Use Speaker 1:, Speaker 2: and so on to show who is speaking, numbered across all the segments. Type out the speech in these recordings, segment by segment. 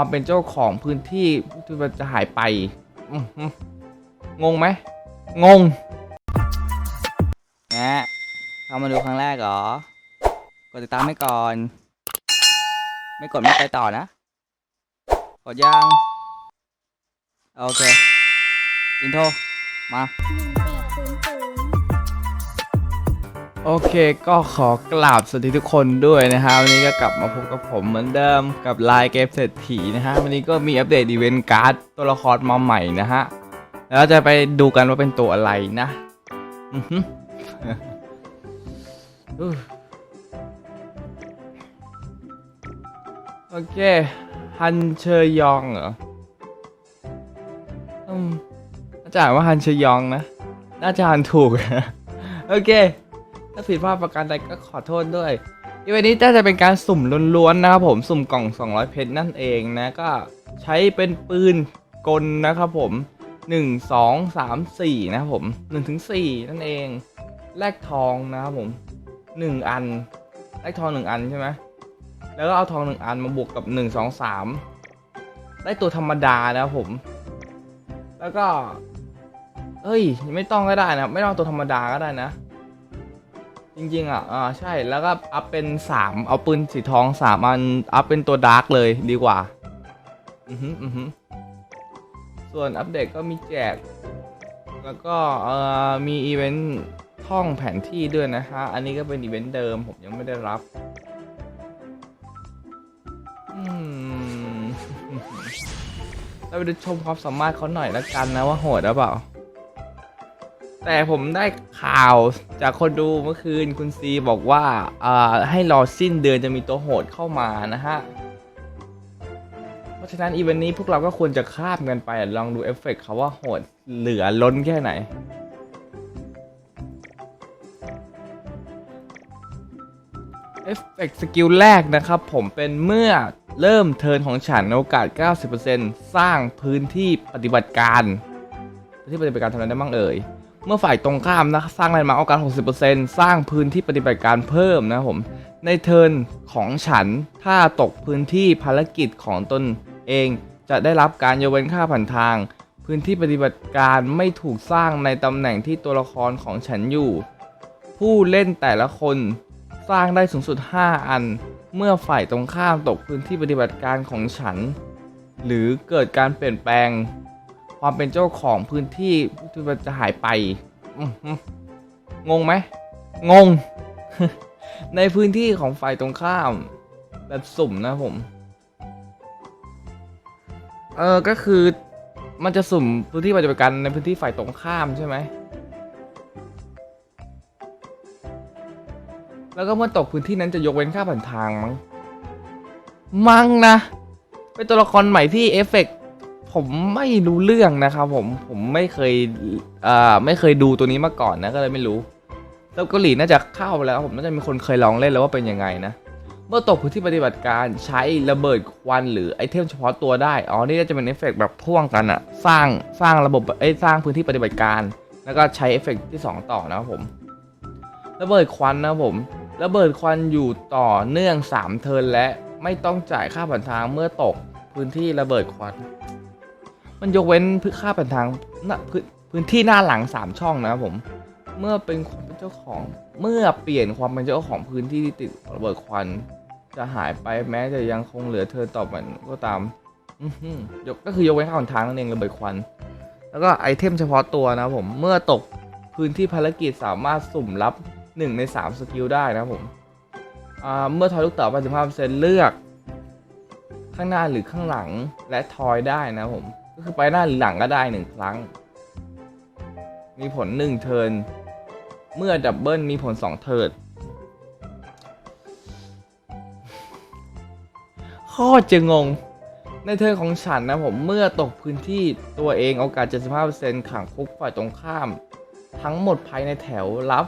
Speaker 1: ความเป็นเจ้าของพื้นที่ที่มันจะหายไป งงไหม งง
Speaker 2: นะเข้ามาดูครั้งแรกเหรอ กดติดตามให้ก่อน ไม่กดไม่ไปต่อนะ กดยัง โอเค อินโทร มา
Speaker 1: โอเคก็ขอกราบสวัสดีทุกคนด้วยนะฮะวันนี้ก็กลับมาพบกับผมเหมือนเดิมกับไลน์เกมเศรษฐีนะฮะวันนี้ก็มีอัปเดตอีเวนต์การ์ดตัวละครมาใหม่นะฮะแล้วจะไปดูกันว่าเป็นตัวอะไรนะอือหืออู้โอเคฮันเชยองเหรออืมอาจารย์ว่าฮันเชยองนะ น่าจะอ่านถูก โอเค ถ้าผิดพลาดประการใดก็ขอโทษด้วยอีเวนต์นี้น่าจะเป็นการสุ่มล้วนๆนะครับผมสุ่มกล่อง 200 เพชรนั่นเองนะก็ใช้เป็นปืนกลนะครับผม 1 2 3 4 นะครับผม1ถึง4นั่นเอง แลกทองนะครับผม 1 อัน แลกทอง 1 อันใช่ไหมแล้วก็เอาทอง 1 อันมาบวกกับ 1 2 3 ได้ตัวธรรมดานะครับผม แล้วก็เฮ้ย ไม่ต้องก็ได้นะ ไม่ต้องตัวธรรมดาก็ได้นะ จริงๆอะอ่าใช่แล้วก็อัพเป็น 3 เอาปืนสีทอง 3 อัน อัพเป็นตัวดาร์กเลยดีกว่า อือฮึอือฮึส่วนอัปเดตก็มีแจก แล้วก็เอ่อมีอีเวนต์ท่องแผนที่ด้วยนะฮะ อันนี้ก็เป็นอีเวนต์เดิมผมยังไม่ได้รับ อืม เราไปดูชมความสามารถเขาหน่อยแล้วกันนะว่าโหดหรือเปล่า แต่ผมได้ข่าวจากคนดูเมื่อคืนคุณซีบอกว่าอ่าให้รอสิ้นเดือนจะมีตัวโหดเข้ามานะฮะ เพราะฉะนั้นอีเวนต์นี้พวกเราก็ควรจะข้ามกันไป ลองดูเอฟเฟกต์เขาว่าโหดเหลือล้นแค่ไหนเอฟเฟกต์สกิลแรกนะครับผมเป็นเมื่อเริ่มเทิร์นของฉันโอกาส 90%สร้างพื้นที่ปฏิบัติการ ที่ปฏิบัติการทำอะไรได้บ้างเอ่ย เมื่อฝ่ายตรงข้ามนะสร้างแลนด์มาร์คโอกาส 60%สร้างพื้นที่ปฏิบัติการเพิ่มนะครับผม ในเทิร์นของฉันถ้าตกพื้นที่ภารกิจของตนเอง จะได้รับการยกเว้นค่าผ่านทาง พื้นที่ปฏิบัติการไม่ถูกสร้างในตำแหน่งที่ตัวละครของฉันอยู่ ผู้เล่นแต่ละคนสร้างได้สูงสุด 5 อัน เมื่อฝ่ายตรงข้ามตกพื้นที่ปฏิบัติการของฉัน หรือเกิดการเปลี่ยนแปลง ความเป็นเจ้าของพื้นที่ที่มันจะหายไปงงไหมงง ในพื้นที่ของฝ่ายตรงข้ามแบบสุ่มนะผม เออก็คือมันจะสุ่มพื้นที่ปฏิบัติการในพื้นที่ฝ่ายตรงข้ามใช่ไหมแล้วก็เมื่อตกพื้นที่นั้นจะยกเว้นค่าผ่านทางมั้ง มั้งนะ เป็นตัวละครใหม่ที่เอฟเฟกต์ ผมไม่รู้เรื่องนะครับผมผมไม่เคยเอ่อไม่เคยดูตัวนี้มาก่อนนะก็เลยไม่รู้แล้วเกาหลีน่าจะเข้าไปแล้วผมน่าจะมีคนเคยลองเล่นแล้วว่าเป็นยังไงนะเมื่อตกพื้นที่ปฏิบัติการใช้ระเบิดควันหรือไอเทมเฉพาะตัวได้ อ๋อ นี่จะเป็นเอฟเฟกต์แบบพ่วงกันอะสร้างสร้างระบบไอสร้างพื้นที่ปฏิบัติการ แล้วก็ใช้เอฟเฟกต์ที่ 2 ต่อนะครับผม ระเบิดควันนะครับผม ระเบิดควันอยู่ต่อเนื่อง 3 เทิร์นและไม่ต้องจ่ายค่าผ่านทางเมื่อตกพื้นที่ระเบิดควัน มันยกเว้นพืชค่าผ่านทางน้าพื้นพื้นที่หน้าหลัง 3 ช่องนะครับผม เมื่อเป็นเป็นเจ้าของเมื่อเปลี่ยนความเป็นเจ้าของพื้นที่ที่ติดระเบิดควัน จะหายไปแม้จะยังคงเหลือเธอต่อมันก็ตามยกก็คือยกเว้นค่าผ่านทางนั่นเองระเบิดควัน แล้วก็ไอเทมเฉพาะตัวนะครับผมเมื่อตกพื้นที่ภารกิจสามารถสุ่มรับ 1 ใน 3 สกิลได้นะครับผมเมื่อทอยลูกเต๋อ85%เลือก ข้างหน้าหรือข้างหลังและทอยได้นะครับผม ก็คือไปหน้าหรือหลังก็ได้1ครั้ง มีผล1เทิร์นเมื่อดับเบิลมีผล2เทิร์นโคตรจะงง ในเทิร์นของฉันนะผมเมื่อตกพื้นที่ตัวเองโอกาส 75%ขังคุกฝ่ายตรงข้าม ทั้งหมดภายในแถวรับ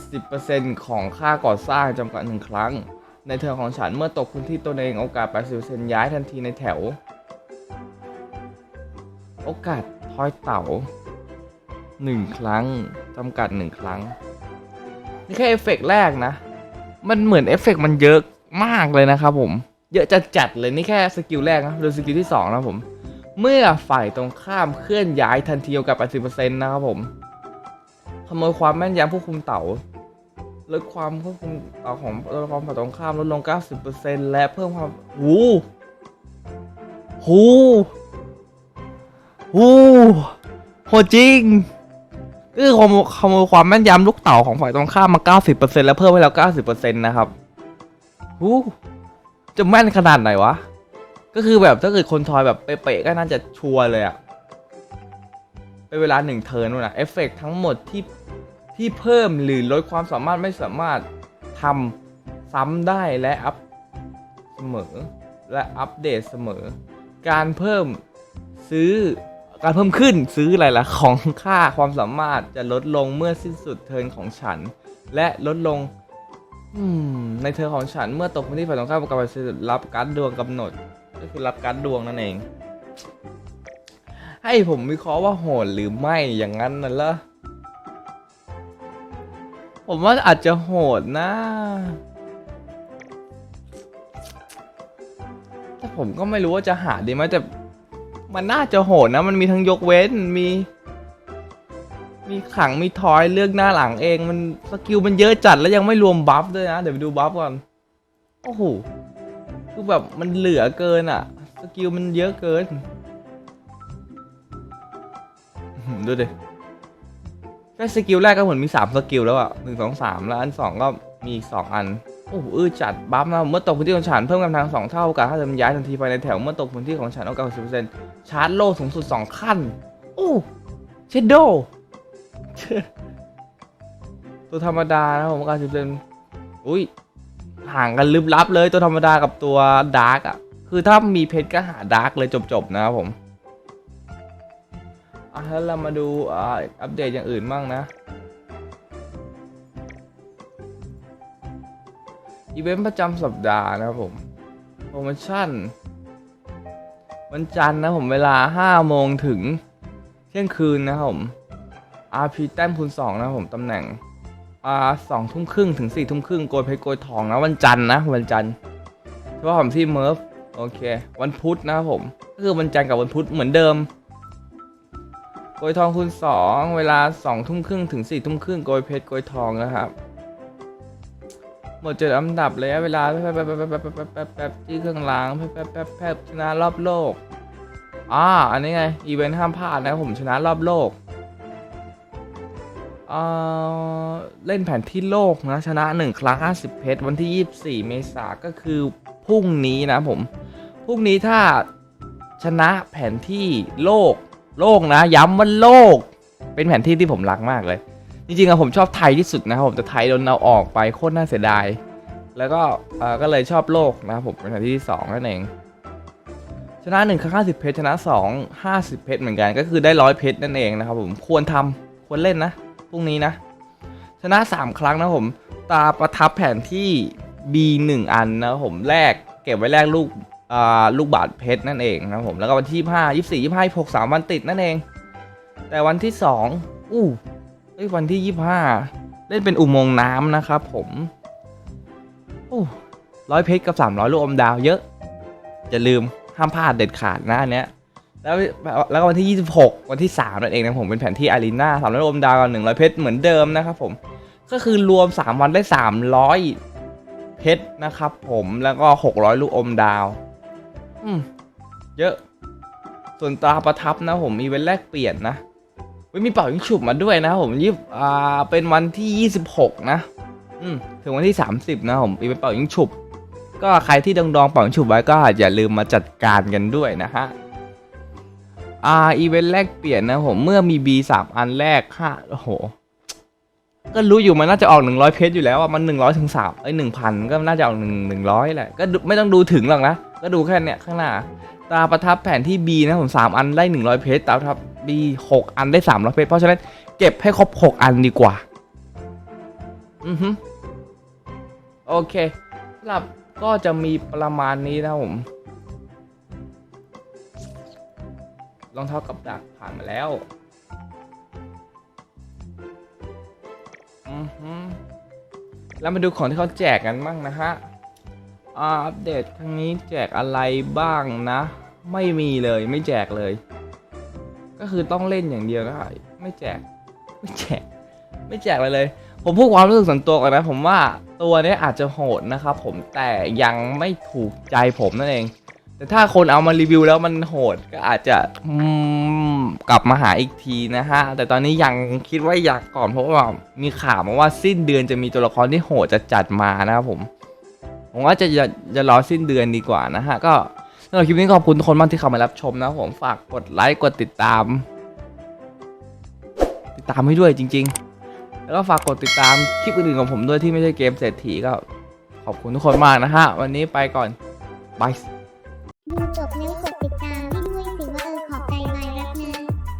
Speaker 1: 70%ของค่าก่อสร้างจำกัดหนึ่งครั้ง ในเทิร์นของฉันเมื่อตกพื้นที่ตัวเองโอกาส 80%ย้ายทันทีในแถว โอกาสทอยเต่า1ครั้งจำกัด1ครั้ง นี่แค่เอฟเฟกต์แรกนะ มันเหมือนเอฟเฟกต์มันเยอะมากเลยนะครับผม เยอะจัดจัดๆเลยนี่แค่สกิลแรกนะดูสกิลที่สองนะผม เมื่อฝ่ายตรงข้ามเคลื่อนย้ายทันทีกับ 80%นะครับผมขโมยความแม่นยำผู้คุมเต่าลดความควบคุมเต่าของตัวละครฝ่ายตรงข้ามลดลง 90%และเพิ่มความหูหู หูโหจริงก็คือขโมยขโมยความแม่นยำลูกเต่าของฝ่ายตรงข้ามมา 90%แล้วเพิ่มให้แล้ว90%นะครับหูจะแม่นขนาดไหนวะ ก็คือแบบถ้าเกิดคนทอยแบบเป๊ะๆก็น่าจะชัวร์เลยอะเป็นเวลาหนึ่งเทิร์นนู่นนะเอฟเฟกทั้งหมดที่ที่เพิ่มหรือลดความสามารถไม่สามารถทำซ้ำได้และอัพเสมอ และอัปเดตเสมอ การเพิ่มซื้อ การเพิ่มขึ้นซื้ออะไรล่ะของค่าความสามารถจะลดลงเมื่อสิ้นสุดเทิร์นของฉัน และลดลงในเทินของฉันเมื่อตกพื้นที่ฝ่ายตรงข้ามกับการรับการดวงกำหนด ก็คือรับการดดวงนั่นเอง ให้ผมวิเคราะห์ว่าโหดหรือไม่อย่างนั้นน่ะเหรอผมว่าอาจจะโหดนะแต่ผมก็ไม่รู้ว่าจะหาดีไหมแต่ มันน่าจะโหดนะ มันมีทั้งยกเว้น มี มีขัง มีทอย เลือกหน้าหลังเอง มันสกิลมันเยอะจัดแล้วยังไม่รวมบัฟด้วยนะ เดี๋ยวไปดูบัฟก่อน โอ้โห คือแบบมันเหลือเกินอะ สกิลมันเยอะเกิน ดูดิแค่สกิลแรกก็เหมือนมีสามสกิลแล้วอะหนึ่งสองสามแล้วอันสองก็มีอีกสองอัน โอ้อือจัดบัฟนะเมื่อตกพื้นที่ของฉันเพิ่มกำลังสองเท่าโอกาสถ้าจะย้ายทันทีภายในแถวเมื่อตกพื้นที่ของฉันโอกาสสิบเปอร์เซ็นต์ชาร์จโล่สูงสุดสองขั้น โอ้เชดโดตัวธรรมดานะผมกาสิบเปอร์เซ็นต์อุ้ยห่างกันลึกลับเลยตัวธรรมดากับตัวดาร์กอะคือถ้ามีเพชรก็หาดาร์กเลยจบๆนะครับผมอะแล้วเรามาดูอ่าอัปเดตอย่างอื่นบ้างนะ อีเวนต์ประจำสัปดาห์นะครับผมโปรโมชั่น วันจันทร์นะผมเวลา 5 โมงถึงเที่ยงคืนนะครับผม RP แต้มคูณ2นะผมตำแหน่งอ่าสองทุ่มครึ่งถึงสี่ทุ่มครึ่งโกยเพชรโกยทองนะวันจันทร์นะวันจันทร์เฉพาะผมที่เมิร์ฟโอเค วันพุธนะครับผมก็คือวันจันทร์กับวันพุธเหมือนเดิมโกยทองคูณสองเวลาสองทุ่มครึ่งถึงสี่ทุ่มครึ่งโกยเพชรโกยทองนะครับ หมดเจ็ดอันดับระยะเวลาแป๊บแป๊บแป๊บแป๊บแป๊บแป๊บที่เครื่องล้างแป๊บแป๊บแป๊บแป๊บชนะรอบโลกอ่าอันนี้ไงอีเวนต์ห้ามพลาดนะผมชนะรอบโลกเอ่อเล่นแผนที่โลกนะชนะ 1 ครั้ง 50 เพชรวันที่ 24 เมษาก็คือพรุ่งนี้นะผมพรุ่งนี้ถ้าชนะแผนที่โลกโลกนะ ย้ำว่าโลก เป็นแผนที่ที่ผมรักมากเลย จริงๆอะผมชอบไทยที่สุดนะครับผมแต่ไทยโดนเอาออกไปโคตรน่าเสียดาย แล้วก็เออก็เลยชอบโลกนะครับผมเป็นแผนที่สองนั่นเองชนะ1ครั้ง50เพชรชนะ2 50เพชรเหมือนกันก็คือได้ร้อยเพชรนั่นเองนะครับผมควรทำควรเล่นนะพรุ่งนี้นะ ชนะ3ครั้งนะผมตาประทับแผนที่ B 1 อันนะผมแลกเก็บไว้แลกลูกลูกบาทเพชรนั่นเองนะครับผมแล้วก็วันที่ 5 24 25 26 3 วันติดนั่นเอง แต่วันที่ 2 อู้ เอ้ยวันที่25เล่นเป็นอุโมงค์น้ำนะครับผมอู้ร้อยเพชรกับ300ลูกอมดาวเยอะอย่าลืมห้ามพลาดเด็ดขาดนะอันเนี้ยแล้วแล้วก็วันที่ 26 วันที่3นั่นเองนะผมเป็นแผนที่อารีนาสามร้อยอมดาวกับ100เพชรเหมือนเดิมนะครับผมก็คือรวม 3 วันได้ 300 เพชรนะครับผมแล้วก็ 600 ลูกอมดาว อืม เยอะ ส่วนตราประทับนะผมมีเว้นแลกเปลี่ยนนะ เว้ยมีเป่ายิงฉุบมาด้วยนะครับผมยี่อ่าเป็นวันที่ 26 นะ อืมถึงวันที่ 30 นะผมมีเป็นเป่ายิงฉุบ ก็ใครที่ดองดองๆเป่ายิงฉุบไว้ก็อย่าลืมมาจัดการกันด้วยนะฮะอ่าอีเวนต์แรกเปลี่ยนนะผมเมื่อมี B สามอันแรกห้าโอ้โหก็รู้อยู่มันน่าจะออก 100 เพชรอยู่แล้วอะมัน 100ถึง3เอ้ย1,000 ก็น่าจะออก1 100แหละก็ไม่ต้องดูถึงหรอกนะ ก็ดูแค่เนี้ยข้างหน้า ตาประทับแผนที่ B นะผม3อันได้ 100 เพชรตาประทับ B 6 อันได้ 300 เพชรเพราะฉะนั้นเก็บให้ครบ 6 อันดีกว่า อือฮึโอเคสำหรับก็จะมีประมาณนี้นะผมรองเท้ากับดักผ่านมาแล้วอือฮึแล้วมาดูของที่เขาแจกกันบ้างนะฮะ อัปเดตครั้งนี้แจกอะไรบ้างนะ ไม่มีเลยไม่แจกเลย ก็คือต้องเล่นอย่างเดียวก็ไม่แจก ไม่แจก ไม่แจกอะไรเลย ผมพูดความรู้สึกส่วนตัวก่อนนะ ผมว่าตัวนี้อาจจะโหดนะครับผมแต่ยังไม่ถูกใจผมนั่นเอง แต่ถ้าคนเอามารีวิวแล้วมันโหดก็อาจจะกลับมาหาอีกทีนะฮะ แต่ตอนนี้ยังคิดว่าอยากก่อนเพราะว่ามีข่าวมาว่าสิ้นเดือนจะมีตัวละครที่โหดจะจัดมานะครับผม ผมว่าจะจะจะรอสิ้นเดือนดีกว่านะฮะ ก็สำหรับคลิปนี้ขอบคุณทุกคนมากที่เข้ามารับชมนะผมฝากกดไลค์กดติดตาม ติดตามให้ด้วยจริง ๆ แล้วก็ฝากกดติดตามคลิปอื่นๆของผมด้วยที่ไม่ใช่เกมเศรษฐีก็ขอบคุณทุกคนมากนะฮะ วันนี้ไปก่อนบาย
Speaker 3: ดูจบใน